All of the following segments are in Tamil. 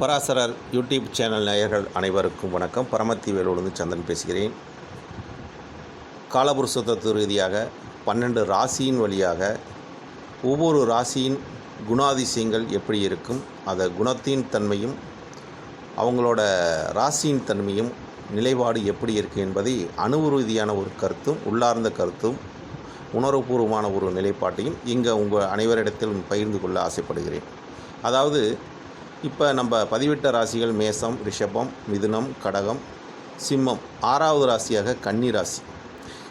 பராசரர் யூடியூப் சேனல் நேயர்கள் அனைவருக்கும் வணக்கம். பரமத்தி வேலூர்ந்து சந்திரன் பேசுகிறேன். காலபுருஷ தத்துவ ரீதியாக பன்னெண்டு ராசியின் வழியாக ஒவ்வொரு ராசியின் குணாதிசயங்கள் எப்படி இருக்கும் அதை குணத்தின் தன்மையும் அவங்களோட ராசியின் தன்மையும் நிலைப்பாடு எப்படி இருக்குது என்பதை அணுவு ரீதியான ஒரு கருத்தும் உள்ளார்ந்த கருத்தும் உணர்வுபூர்வமான ஒரு நிலைப்பாட்டையும் இங்கே உங்கள் அனைவரிடத்திலும் பகிர்ந்து கொள்ள ஆசைப்படுகிறேன். அதாவது இப்போ நம்ம பதிவிட்ட ராசிகள் மேசம் ரிஷபம் மிதுனம் கடகம் சிம்மம். ஆறாவது ராசியாக கன்னி ராசி.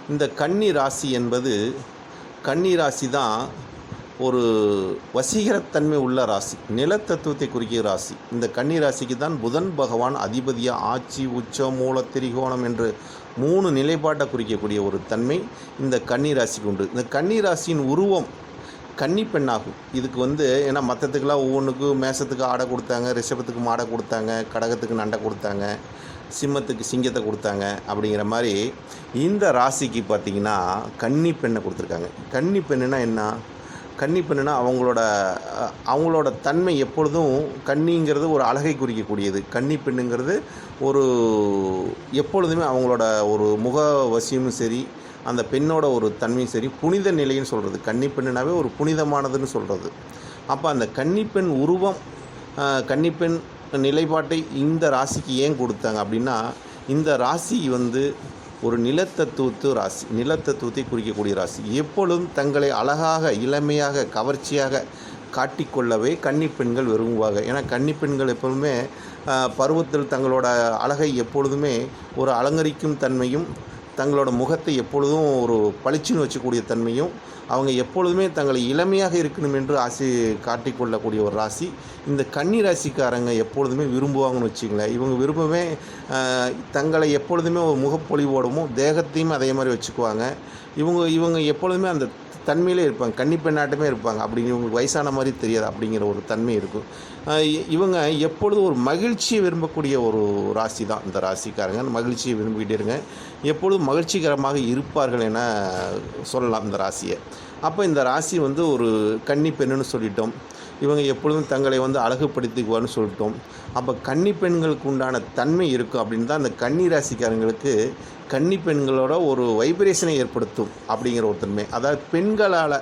இந்த கன்னி ராசி என்பது கன்னி ராசி தான் ஒரு வசீகரத்தன்மை உள்ள ராசி. நிலத்தத்துவத்தை குறிக்கிற ராசி. இந்த கன்னி ராசிக்கு தான் புதன் பகவான் அதிபதியாக ஆட்சி உச்சம் மூல திரிகோணம் என்று மூணு நிலைப்பாட்டை குறிக்கக்கூடிய ஒரு தன்மை இந்த கன்னி ராசிக்கு உண்டு. இந்த கன்னி ராசியின் உருவம் கன்னி பெண்ணாகும். இதுக்கு வந்து ஏன்னா மற்றத்துக்கெல்லாம் ஒவ்வொன்றுக்கும் மேசத்துக்கு ஆடை கொடுத்தாங்க ரிஷபத்துக்கு மாடை கொடுத்தாங்க கடகத்துக்கு நண்டை கொடுத்தாங்க சிம்மத்துக்கு சிங்கத்தை கொடுத்தாங்க அப்படிங்கிற மாதிரி இந்த ராசிக்கு பார்த்திங்கன்னா கன்னி பெண்ணை கொடுத்துருக்காங்க. கன்னி பெண்ணுனா என்ன? கன்னி பெண்ணுனா அவங்களோட அவங்களோட தன்மை எப்பொழுதும் கன்னிங்கிறது ஒரு அழகை குறிக்கக்கூடியது. கன்னி பெண்ணுங்கிறது ஒரு எப்பொழுதுமே அவங்களோட ஒரு முக வசியமும் சரி அந்த பெண்ணோட ஒரு தன்மையும் சரி புனித நிலைன்னு சொல்கிறது கன்னிப்பெண்ணுனாவே ஒரு புனிதமானதுன்னு சொல்கிறது அப்போ அந்த கன்னிப்பெண் உருவம் கன்னிப்பெண் நிலைப்பாட்டை இந்த ராசிக்கு ஏன் கொடுத்தாங்க அப்படின்னா இந்த ராசி வந்து ஒரு நிலத்தத்துவத்து ராசி நிலத்தத்துவத்தை குறிக்கக்கூடிய ராசி. எப்பொழுதும் தங்களை அழகாக இளமையாக கவர்ச்சியாக காட்டிக்கொள்ளவே கன்னிப்பெண்கள் விரும்புவாங்க. ஏன்னா கன்னிப்பெண்கள் எப்பொழுதுமே பருவத்தில் தங்களோட அழகை எப்பொழுதுமே ஒரு அலங்கரிக்கும் தன்மையும் தங்களோட முகத்தை எப்பொழுதும் ஒரு பளிச்சுன்னு வச்சக்கூடிய தன்மையும் அவங்க எப்பொழுதுமே தங்களை இளமையாக இருக்கணும் என்று ஆசை காட்டிக்கொள்ளக்கூடிய ஒரு ராசி. இந்த கன்னி ராசிக்காரங்க எப்பொழுதுமே விரும்புவாங்கன்னு வச்சுங்களேன் இவங்க விரும்பவே தங்களை எப்பொழுதுமே ஒரு முகப்பொழிவோடவும் தேகத்தையும் அதே மாதிரி வச்சுக்குவாங்க. இவங்க இவங்க எப்பொழுதுமே அந்த தன்மையிலே இருப்பாங்க. கன்னி பெண்ணாட்டமே இருப்பாங்க. அப்படிங்கிற இவங்களுக்கு வயசான மாதிரி தெரியாது அப்படிங்கிற ஒரு தன்மை இருக்கும். இவங்க எப்பொழுதும் ஒரு மகிழ்ச்சியை விரும்பக்கூடிய ஒரு ராசி தான் இந்த ராசிக்காரங்க. மகிழ்ச்சியை விரும்பிக்கிட்டே இருங்க. எப்பொழுதும் மகிழ்ச்சிகரமாக இருப்பார்கள் என சொல்லலாம் இந்த ராசியை. அப்போ இந்த ராசி வந்து ஒரு கன்னி பெண்ணுன்னு சொல்லிட்டோம். இவங்க எப்பொழுதும் தங்களை வந்து அழகுப்படுத்திக்குவார்னு சொல்லிட்டோம். அப்போ கன்னி பெண்களுக்கு உண்டான தன்மை இருக்கும் அப்படின்னு தான் அந்த கன்னி ராசிக்காரங்களுக்கு கன்னி பெண்களோட ஒரு வைப்ரேஷனை ஏற்படுத்தும் அப்படிங்கிற ஒரு தன்மை அதாவது பெண்களால்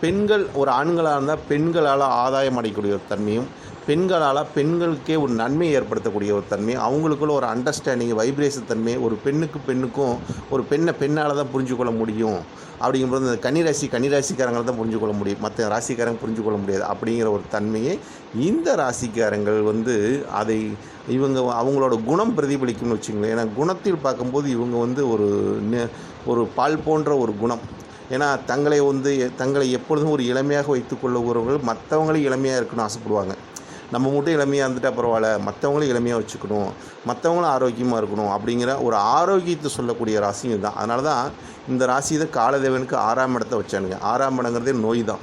பெண்கள் ஒரு ஆண்களாக இருந்தால் பெண்களால் ஆதாயம் அடையக்கூடிய ஒரு தன்மையும் பெண்களால் பெண்களுக்கே ஒரு நன்மை ஏற்படுத்தக்கூடிய ஒரு தன்மை அவங்களுக்குள்ள ஒரு அண்டர்ஸ்டாண்டிங் வைப்ரேஷன் தன்மை ஒரு பெண்ணுக்கு பெண்ணுக்கும் ஒரு பெண்ணை பெண்ணால் தான் புரிஞ்சு கொள்ள முடியும். அப்படிங்கும்போது இந்த கன்னிராசி கன்னிராசிக்காரங்களை தான் புரிஞ்சு கொள்ள முடியும். மற்ற ராசிக்காரங்க புரிஞ்சு கொள்ள முடியாது. அப்படிங்கிற ஒரு தன்மையை இந்த ராசிக்காரங்கள் வந்து அதை இவங்க அவங்களோட குணம் பிரதிபலிக்கும்னு வச்சுங்களேன் ஏன்னா குணத்தில் பார்க்கும்போது இவங்க வந்து ஒரு நெ- ஒரு பால் போன்ற ஒரு குணம். ஏன்னா தங்களை வந்து தங்களை எப்பொழுதும் ஒரு இளமையாக வைத்துக்கொள்ளுகிறவர்கள் மற்றவங்களும் இளமையாக இருக்கணும்னு ஆசைப்படுவாங்க. நம்ம மட்டும் இளமையாக இருந்துட்டா பரவாயில்ல. மற்றவங்களும் இளமையாக வச்சுக்கணும். மற்றவங்களும் ஆரோக்கியமாக இருக்கணும் அப்படிங்கிற ஒரு ஆரோக்கியத்தை சொல்லக்கூடிய ராசியும் தான் அதனால தான் இந்த ராசி தான் காலதேவனுக்கு ஆறாம் இடத்த வச்சானுங்க. ஆறாம் இடங்கிறதே நோய் தான்.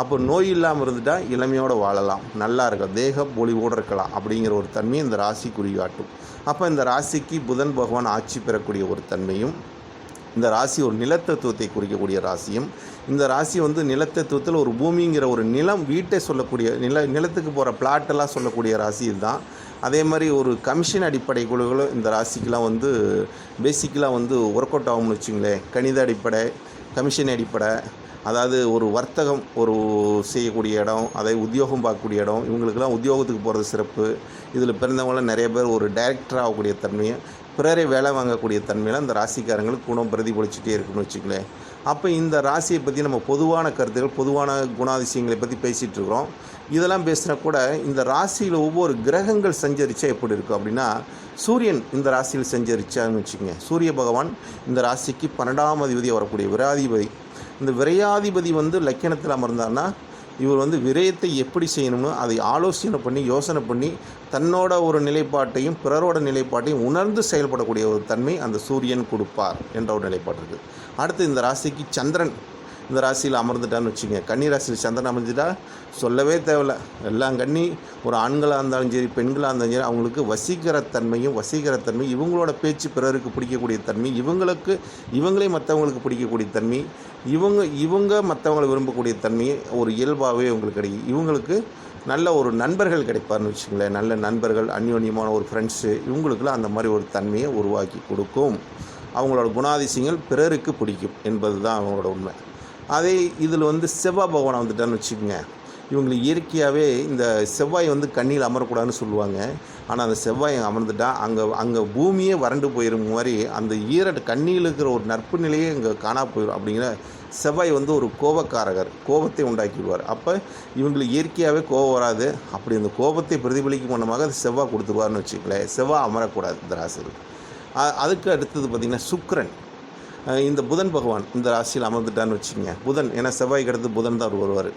அப்போ நோய் இல்லாமல் இருந்துட்டால் இளமையோடு வாழலாம். நல்லா இருக்கலாம். தேக பொலிவோடு இருக்கலாம் அப்படிங்கிற ஒரு தன்மையை இந்த ராசி குறிகாட்டும் அப்போ இந்த ராசிக்கு புதன் பகவான் ஆட்சி பெறக்கூடிய ஒரு தன்மையும் இந்த ராசி ஒரு நிலத்தத்துவத்தை குறிக்கக்கூடிய ராசியும் இந்த ராசி வந்து நிலத்தத்துவத்தில் ஒரு பூமிங்கிற ஒரு நிலம் வீட்டை சொல்லக்கூடிய நில நிலத்துக்கு போகிற பிளாட்டெல்லாம் சொல்லக்கூடிய ராசி இதுதான். அதே மாதிரி ஒரு கமிஷன் அடிப்படை குழுக்களும் இந்த ராசிக்கெலாம் வந்து பேசிக்கலாக வந்து ஒர்க் அவுட் ஆகும்னு வச்சுங்களேன். கணித அடிப்படை கமிஷன் அடிப்படை அதாவது ஒரு வர்த்தகம் ஒரு செய்யக்கூடிய இடம் அதை உத்தியோகம் பார்க்கக்கூடிய இடம் இவங்களுக்கெல்லாம் உத்தியோகத்துக்கு போகிறது சிறப்பு. இதில் பிறந்தவங்களாம் நிறைய பேர் ஒரு டைரக்டர் ஆகக்கூடிய தன்மையை பிறரை வேலை வாங்கக்கூடிய தன்மையெல்லாம் அந்த ராசிக்காரங்களுக்கு குணம் பிரதிபலிச்சுட்டே இருக்குன்னு வச்சுக்கலேன் அப்போ இந்த ராசியை பற்றி நம்ம பொதுவான கருத்துக்கள் பொதுவான குணாதிசயங்களை பற்றி பேசிகிட்டு இருக்கிறோம். இதெல்லாம் பேசினா கூட இந்த ராசியில் ஒவ்வொரு கிரகங்கள் சஞ்சரித்தா எப்படி இருக்கும் அப்படின்னா சூரியன் இந்த ராசியில் சஞ்சரிச்சான்னு வச்சுக்கோங்க. சூரிய பகவான் இந்த ராசிக்கு பன்னெண்டாம் அதிபதி வரக்கூடிய விராதிபதி. இந்த விரையாதிபதி வந்து லக்கணத்தில் அமர்ந்தார்னா இவர் வந்து விரயத்தை எப்படி செய்யணும்னு அதை ஆலோசனை பண்ணி யோசனை பண்ணி தன்னோட ஒரு நிலைப்பாட்டையும் பிறரோட நிலைப்பாட்டையும் உணர்ந்து செயல்படக்கூடிய ஒரு தன்மை அந்த சூரியன் கொடுப்பார் என்ற ஒரு நிலைப்பாடு இருக்குது அடுத்து இந்த ராசிக்கு சந்திரன். இந்த ராசியில் அமர்ந்துட்டான்னு வச்சுங்க கன்னி ராசியில் சந்திரன் அமைஞ்சிட்டா சொல்லவே தேவையில்ல. எல்லாம் கன்னி ஒரு ஆண்களாக இருந்தாலும் சரி பெண்களாக இருந்தாலும் சரி அவங்களுக்கு வசீகரத்தன்மையும் வசீகரத்தன்மை இவங்களோட பேச்சு பிறருக்கு பிடிக்கக்கூடிய தன்மை இவங்களுக்கு இவங்களே மற்றவங்களுக்கு பிடிக்கக்கூடிய தன்மை இவங்க இவங்க மற்றவங்களை விரும்பக்கூடிய தன்மை ஒரு இயல்பாகவே இவங்களுக்கு கிடைக்கும் இவங்களுக்கு நல்ல ஒரு நண்பர்கள் கிடைப்பார்னு வச்சுங்களேன் நல்ல நண்பர்கள் அந்யோன்யமான ஒரு ஃப்ரெண்ட்ஸு இவங்களுக்குலாம் அந்த மாதிரி ஒரு தன்மையை உருவாக்கி கொடுக்கும். அவங்களோட குணாதிசயங்கள் பிறருக்கு பிடிக்கும் என்பது தான் அவங்களோட உண்மை. அதே இதில் வந்து செவ்வாய் பகவான் வந்துட்டான்னு வச்சுக்கோங்க. இவங்களுக்கு இயற்கையாகவே இந்த செவ்வாய் வந்து கண்ணியில் அமரக்கூடாதுன்னு சொல்லுவாங்க. ஆனால் அந்த செவ்வாய் அமர்ந்துட்டா அங்கே அங்கே பூமியே வறண்டு போயிடும் மாதிரி அந்த ஈர கண்ணியில் இருக்கிற ஒரு நட்பு நிலையே இங்கே காணா போயிடும் அப்படிங்கிற செவ்வாய் வந்து ஒரு கோபக்காரகர் கோபத்தை உண்டாக்கிடுவார். அப்போ இவங்களுக்கு இயற்கையாகவே கோபம் வராது. அப்படி அந்த கோபத்தை பிரதிபலிக்கும் மூலமாக அது செவ்வாய் கொடுத்துருவார்னு வச்சுக்கல செவ்வாய் அமரக்கூடாது இந்த அதுக்கு அடுத்தது பார்த்திங்கன்னா சுக்ரன் இந்த புதன் பகவான் இந்த ராசியில் அமர்ந்துட்டான்னு வச்சுங்க புதன் ஏன்னா செவ்வாய்க்கு அடுத்து புதன் தான் வருவார்.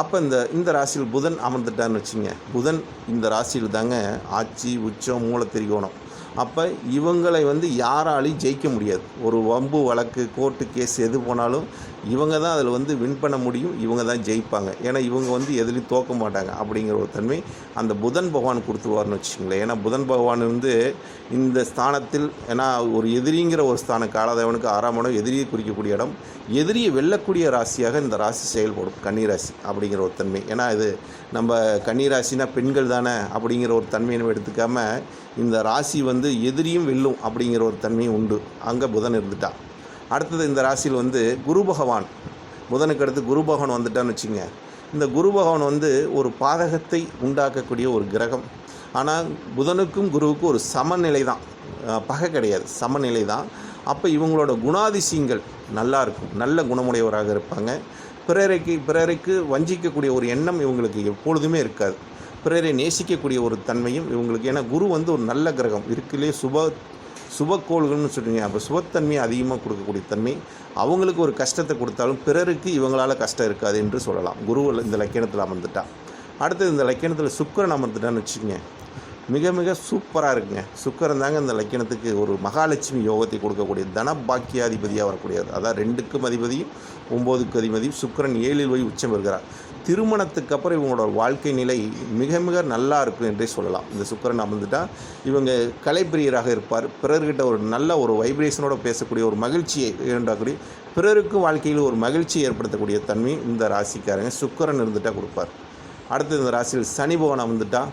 அப்போ இந்த இந்த ராசியில் புதன் அமர்ந்துட்டான்னு வச்சுங்க புதன் இந்த ராசியில் தாங்க ஆட்சி உச்சம் மூல திரிகோணம். அப்போ இவங்களை வந்து யாராலையும் ஜெயிக்க முடியாது. ஒரு வம்பு வழக்கு கோர்ட்டு கேஸ் எது போனாலும் இவங்க தான் அதில் வந்து வின் பண்ண முடியும் இவங்க தான் ஜெயிப்பாங்க. ஏன்னா இவங்க வந்து எதுலேயும் தோக்க மாட்டாங்க அப்படிங்கிற ஒரு தன்மை அந்த புதன் பகவான் கொடுத்துருவார்னு வச்சுங்களேன் ஏன்னா புதன் பகவான் வந்து இந்த ஸ்தானத்தில் ஏன்னா ஒரு எதிரிங்கிற ஒரு ஸ்தானம் காலதேவனுக்கு ஆறாம் இடம் எதிரியை குறிக்கக்கூடிய இடம் எதிரியை வெல்லக்கூடிய ராசியாக இந்த ராசி செயல்படும் கன்னி ராசி அப்படிங்கிற ஒரு தன்மை. ஏன்னா இது நம்ம கன்னிராசினா பெண்கள் தானே அப்படிங்கிற ஒரு தன்மையை நம்ம இந்த ராசி வந்து எதிரியும் வெல்லும் அப்படிங்கிற ஒரு தன்மையும் உண்டு. அங்கே புதன் இருந்துட்டான் அடுத்தது இந்த ராசியில் வந்து குரு பகவான். புதனுக்கு அடுத்து குரு பகவான் வந்துட்டான்னு வச்சுங்க இந்த குரு பகவான் வந்து ஒரு பாதகத்தை உண்டாக்கக்கூடிய ஒரு கிரகம். ஆனால் புதனுக்கும் குருவுக்கும் ஒரு சமநிலை தான் பகை கிடையாது. சமநிலை தான் அப்போ இவங்களோட குணாதிசயங்கள் நல்லா இருக்கும். நல்ல குணமுடையவராக இருப்பாங்க. பிறரைக்கு பிறருக்கு வஞ்சிக்கக்கூடிய ஒரு எண்ணம் இவங்களுக்கு எப்பொழுதுமே இருக்காது. பிறரை நேசிக்கக்கூடிய ஒரு தன்மையும் இவங்களுக்கு. ஏன்னா குரு வந்து ஒரு நல்ல கிரகம். இருக்குல்லே சுப சுபக்கோள்கள்னு சொல்லுவீங்க அப்போ சுபத்தன்மையை அதிகமாக கொடுக்கக்கூடிய தன்மை அவங்களுக்கு ஒரு கஷ்டத்தை கொடுத்தாலும் பிறருக்கு இவங்களால் கஷ்டம் இருக்காது என்று சொல்லலாம். குருவில் இந்த லக்கணத்தில் அமர்ந்துட்டான் அடுத்தது இந்த லக்கணத்தில் சுக்கரன் அமர்ந்துட்டான்னு வச்சுக்கோங்க. மிக மிக சூப்பராக இருக்குங்க. சுக்கரன் தாங்க இந்த லக்கணத்துக்கு ஒரு மகாலட்சுமி யோகத்தை கொடுக்கக்கூடிய தன பாக்கியாதிபதியாக வரக்கூடியது அதான் ரெண்டுக்கும் அதிபதியும் ஒம்போதுக்கு அதிபதியும் சுக்கரன் ஏழில் போய் உச்சம் இருக்கிறார் திருமணத்துக்கு அப்புறம் இவங்களோட வாழ்க்கை நிலை மிக மிக நல்லா இருக்கும் என்றே சொல்லலாம். இந்த சுக்கரன் அமர்ந்துட்டால் இவங்க கலைப்பிரியராக இருப்பார். பிறர்கிட்ட ஒரு நல்ல ஒரு வைப்ரேஷனோட பேசக்கூடிய ஒரு மகிழ்ச்சியை உண்டாக்கக்கூடிய பிறருக்கு வாழ்க்கையில் ஒரு மகிழ்ச்சியை ஏற்படுத்தக்கூடிய தன்மை இந்த ராசிக்காரங்க சுக்கரன் இருந்துட்டால் கொடுப்பார். அடுத்து இந்த ராசியில் சனி பவன் அமர்ந்துட்டால்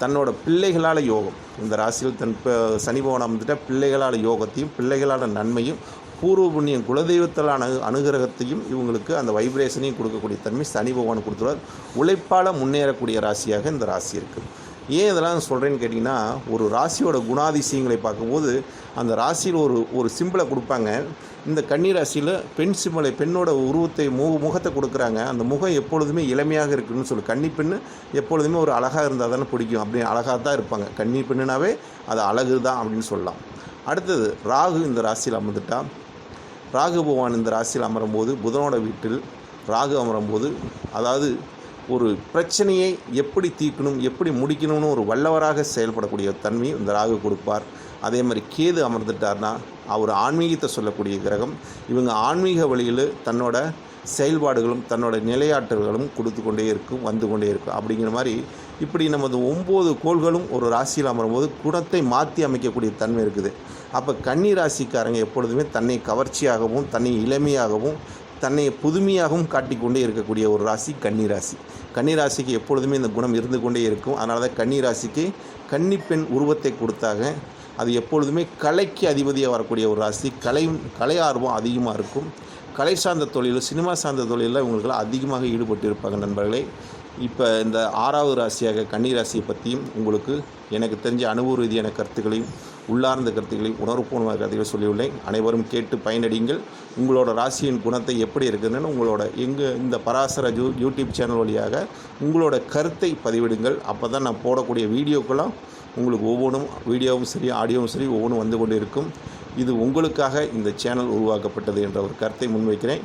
தன்னோட பிள்ளைகளால் யோகம். இந்த ராசியில் தன் சனி பவன் அமர்ந்துட்டா பிள்ளைகளால் யோகத்தையும் பிள்ளைகளால் நன்மையும் பூர்வ புண்ணியம் குலதெய்வத்தால் அணு அனுகிரகத்தையும் இவங்களுக்கு அந்த வைப்ரேஷனையும் கொடுக்கக்கூடிய தன்மை சனி பகவான் கொடுத்துருவார் உழைப்பால் முன்னேறக்கூடிய ராசியாக இந்த ராசி இருக்குது ஏன் இதெல்லாம் சொல்கிறேன்னு கேட்டிங்கன்னா ஒரு ராசியோட குணாதிசயங்களை பார்க்கும்போது அந்த ராசியில் ஒரு ஒரு சிம்பிளை கொடுப்பாங்க. இந்த கன்னி ராசியில் பெண் சிம்பலை பெண்ணோட உருவத்தை மு முகத்தை கொடுக்குறாங்க. அந்த முகம் எப்பொழுதுமே இளமையாக இருக்குன்னு சொல்லி. கன்னி பெண்ணு எப்பொழுதுமே ஒரு அழகாக இருந்தால் தானே பிடிக்கும். அப்படி அழகாக தான் இருப்பாங்க. கன்னி பெண்ணுனாவே அது அழகு தான் அப்படின்னு சொல்லலாம். அடுத்தது ராகு இந்த ராசியில் அமர்ந்துட்டா. ராகு பகவான் இந்த ராசியில் அமரும்போது புதனோட வீட்டில் ராகு அமரும்போது அதாவது ஒரு பிரச்சனையை எப்படி தீர்க்கணும் எப்படி முடிக்கணும்னு ஒரு வல்லவராக செயல்படக்கூடிய தன்மை இந்த ராகு கொடுப்பார். அதே மாதிரி கேது அமர்ந்துட்டார்னா அவர் ஆன்மீகத்தை சொல்லக்கூடிய கிரகம். இவங்க ஆன்மீக வழியில் தன்னோட செயல்பாடுகளும் தன்னோட நிலையாற்றல்களும் கொடுத்து கொண்டே இருக்கும் வந்து கொண்டே இருக்கும். அப்படிங்கிற மாதிரி இப்படி நமது ஒம்பது கோள்களும் ஒரு ராசியில் அமரும்போது குணத்தை மாற்றி அமைக்கக்கூடிய தன்மை இருக்குது. அப்போ கன்னி ராசிக்காரங்க எப்பொழுதுமே தன்னை கவர்ச்சியாகவும் தன்னை இளமையாகவும் தன்னை புதுமையாகவும் காட்டிக்கொண்டே இருக்கக்கூடிய ஒரு ராசி கன்னி ராசி. கன்னி ராசிக்கு எப்பொழுதுமே இந்த குணம் இருந்து கொண்டே இருக்கும். அதனால தான் கன்னி ராசிக்கு கன்னிப்பெண் உருவத்தை கொடுத்தாக. அது எப்பொழுதுமே கலைக்கு அதிபதியாக வரக்கூடிய ஒரு ராசி. கலை கலை ஆர்வம் அதிகமாக இருக்கும். கலை சார்ந்த தொழில் சினிமா சார்ந்த தொழிலில் இவங்களுக்கெல்லாம் அதிகமாக ஈடுபட்டு இருப்பாங்க நண்பர்களே. இப்போ இந்த ஆறாவது ராசியாக கன்னி ராசியை பற்றியும் உங்களுக்கு எனக்கு தெரிஞ்ச அனுபவ ரீதியான கருத்துக்களையும் உள்ளார்ந்த கருத்துக்களை உணர்வுபூர்வமான கருத்துக்களை சொல்லியுள்ளேன். அனைவரும் கேட்டு பயனடிங்கள் உங்களோட ராசியின் குணத்தை எப்படி இருக்குதுன்னு உங்களோட எங்கள் இந்த பராசர ஜூ யூடியூப் சேனல் வழியாக உங்களோட கருத்தை பதிவிடுங்கள். அப்போ தான் நான் போடக்கூடிய வீடியோக்கெல்லாம் உங்களுக்கு ஒவ்வொன்றும் வீடியோவும் சரி ஆடியோவும் சரி ஒவ்வொன்றும் வந்து கொண்டு இருக்கும் இது உங்களுக்காக இந்த சேனல் உருவாக்கப்பட்டது என்ற ஒரு கருத்தை முன்வைக்கிறேன்.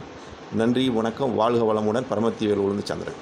நன்றி வணக்கம் வாழ்க வளமுடன் பரமத்திவேல் உளுந்து சந்திரன்.